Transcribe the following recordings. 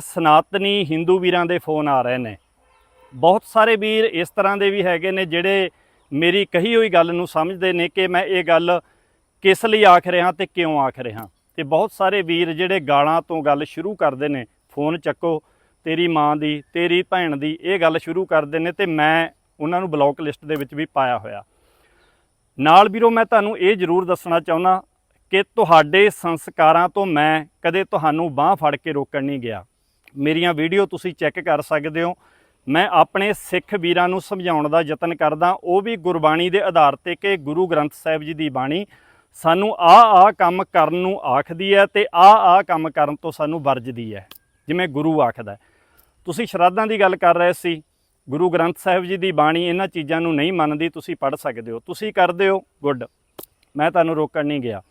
ਸਨਾਤਨੀ ਹਿੰਦੂ ਵੀਰਾਂ ਦੇ ਫੋਨ ਆ ਰਹੇ ਨੇ। ਬਹੁਤ ਸਾਰੇ ਵੀਰ ਇਸ ਤਰ੍ਹਾਂ ਦੇ ਵੀ ਹੈਗੇ ਨੇ ਜਿਹੜੇ ਮੇਰੀ ਕਹੀ ਹੋਈ ਗੱਲ ਨੂੰ ਸਮਝਦੇ ਨੇ ਕਿ ਮੈਂ ਇਹ ਗੱਲ ਕਿਸ ਲਈ ਆਖ ਰਿਹਾ ਤੇ ਕਿਉਂ ਆਖ ਰਿਹਾ। ਤੇ ਬਹੁਤ ਸਾਰੇ ਵੀਰ ਜਿਹੜੇ ਗਾਲਾਂ ਤੋਂ ਗੱਲ ਸ਼ੁਰੂ ਕਰਦੇ ਨੇ, ਫੋਨ ਚੱਕੋ, ਤੇਰੀ ਮਾਂ ਦੀ, ਤੇਰੀ ਭੈਣ ਦੀ ਇਹ ਗੱਲ ਸ਼ੁਰੂ ਕਰਦੇ ਨੇ ਤੇ ਮੈਂ ਉਹਨਾਂ ਨੂੰ ਬਲੌਕ ਲਿਸਟ ਦੇ ਵਿੱਚ ਵੀ ਪਾਇਆ ਹੋਇਆ। ਨਾਲ ਵੀਰੋ, ਮੈਂ ਤੁਹਾਨੂੰ ਇਹ ਜ਼ਰੂਰ ਦੱਸਣਾ ਚਾਹੁੰਦਾ ਕਿ ਤੁਹਾਡੇ ਸੰਸਕਾਰਾਂ ਤੋਂ ਮੈਂ ਕਦੇ ਤੁਹਾਨੂੰ ਬਾਹ ਫੜ ਕੇ ਰੋਕਣ ਨਹੀਂ ਗਿਆ। ਮੇਰੀਆਂ ਵੀਡੀਓ ਤੁਸੀਂ ਚੈੱਕ ਕਰ ਸਕਦੇ ਹੋ। ਮੈਂ ਆਪਣੇ ਸਿੱਖ ਵੀਰਾਂ ਨੂੰ ਸਮਝਾਉਣ ਦਾ ਯਤਨ ਕਰਦਾ, ਉਹ ਵੀ ਗੁਰਬਾਣੀ ਦੇ ਆਧਾਰ ਤੇ ਕਿ ਗੁਰੂ ਗ੍ਰੰਥ ਸਾਹਿਬ ਜੀ ਦੀ ਬਾਣੀ ਸਾਨੂੰ ਆ ਆ ਕੰਮ ਕਰਨ ਨੂੰ ਆਖਦੀ ਹੈ ਤੇ ਆ ਆ ਕੰਮ ਕਰਨ ਤੋਂ ਸਾਨੂੰ ਵਰਜਦੀ ਹੈ, ਜਿਵੇਂ ਗੁਰੂ ਆਖਦਾ ਤੁਸੀਂ ਸ਼ਰਾਧਾਂ ਦੀ ਗੱਲ ਕਰ ਰਹੇ ਸੀ, ਗੁਰੂ ਗ੍ਰੰਥ ਸਾਹਿਬ ਜੀ ਦੀ ਬਾਣੀ ਇਹਨਾਂ ਚੀਜ਼ਾਂ ਨੂੰ ਨਹੀਂ ਮੰਨਦੀ, ਤੁਸੀਂ ਪੜ੍ਹ ਸਕਦੇ ਹੋ। ਤੁਸੀਂ ਕਰਦੇ ਹੋ, ਗੁੱਡ। ਮੈਂ ਤੁਹਾਨੂੰ ਰੋਕਣ ਨਹੀਂ ਗਿਆ।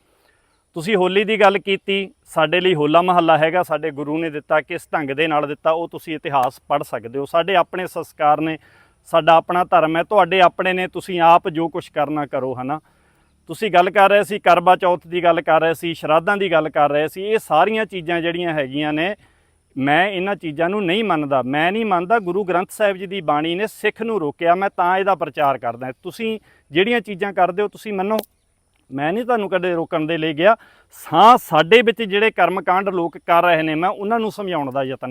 ਤੁਸੀਂ ਹੋਲੀ ਦੀ ਗੱਲ ਕੀਤੀ, ਸਾਡੇ ਲਈ ਹੋਲਾ ਮਹੱਲਾ ਹੈਗਾ, ਸਾਡੇ ਗੁਰੂ ਨੇ ਦਿੱਤਾ, ਕਿਸ ਢੰਗ ਦੇ ਨਾਲ ਦਿੱਤਾ, ਉਹ ਤੁਸੀਂ ਇਤਿਹਾਸ ਪੜ੍ਹ ਸਕਦੇ ਹੋ। ਸਾਡੇ ਆਪਣੇ ਸੰਸਕਾਰ ਨੇ, ਸਾਡਾ ਆਪਣਾ ਧਰਮ ਹੈ, ਤੁਹਾਡੇ ਆਪਣੇ ਨੇ, ਤੁਸੀਂ ਆਪ ਜੋ ਕੁਝ ਕਰਨਾ ਕਰੋ, ਹਨਾ। ਤੁਸੀਂ ਗੱਲ ਕਰ ਰਹੇ ਸੀ ਕਰਵਾ ਚੌਥ ਦੀ ਗੱਲ ਕਰ ਰਹੇ ਸੀ, ਸ਼ਰਾਧਾਂ ਦੀ ਗੱਲ ਕਰ ਰਹੇ ਸੀ, ਇਹ ਸਾਰੀਆਂ ਚੀਜ਼ਾਂ ਜਿਹੜੀਆਂ ਹੈਗੀਆਂ ਨੇ, ਮੈਂ ਇਹਨਾਂ ਚੀਜ਼ਾਂ ਨੂੰ ਨਹੀਂ ਮੰਨਦਾ। ਮੈਂ ਨਹੀਂ ਮੰਨਦਾ ਗੁਰੂ ਗ੍ਰੰਥ ਸਾਹਿਬ ਜੀ ਦੀ ਬਾਣੀ ਨੇ ਸਿੱਖ ਨੂੰ ਰੋਕਿਆ, ਮੈਂ ਤਾਂ ਇਹਦਾ ਪ੍ਰਚਾਰ ਕਰਦਾ। ਤੁਸੀਂ ਜਿਹੜੀਆਂ ਚੀਜ਼ਾਂ ਕਰਦੇ ਹੋ, ਤੁਸੀਂ ਮੰਨੋ। ਮੈਂ ਨਹੀਂ ਤੁਹਾਨੂੰ ਕਦੇ ਰੋਕਣ ਦੇ ਲਈ ਗਿਆ। ਸਾਂ ਸਾਡੇ ਵਿੱਚ ਜਿਹੜੇ ਕਰਮਕਾਂਡ ਲੋਕ ਕਰ ਰਹੇ ਨੇ, ਮੈਂ ਉਹਨਾਂ ਨੂੰ ਸਮਝਾਉਣ ਦਾ ਯਤਨ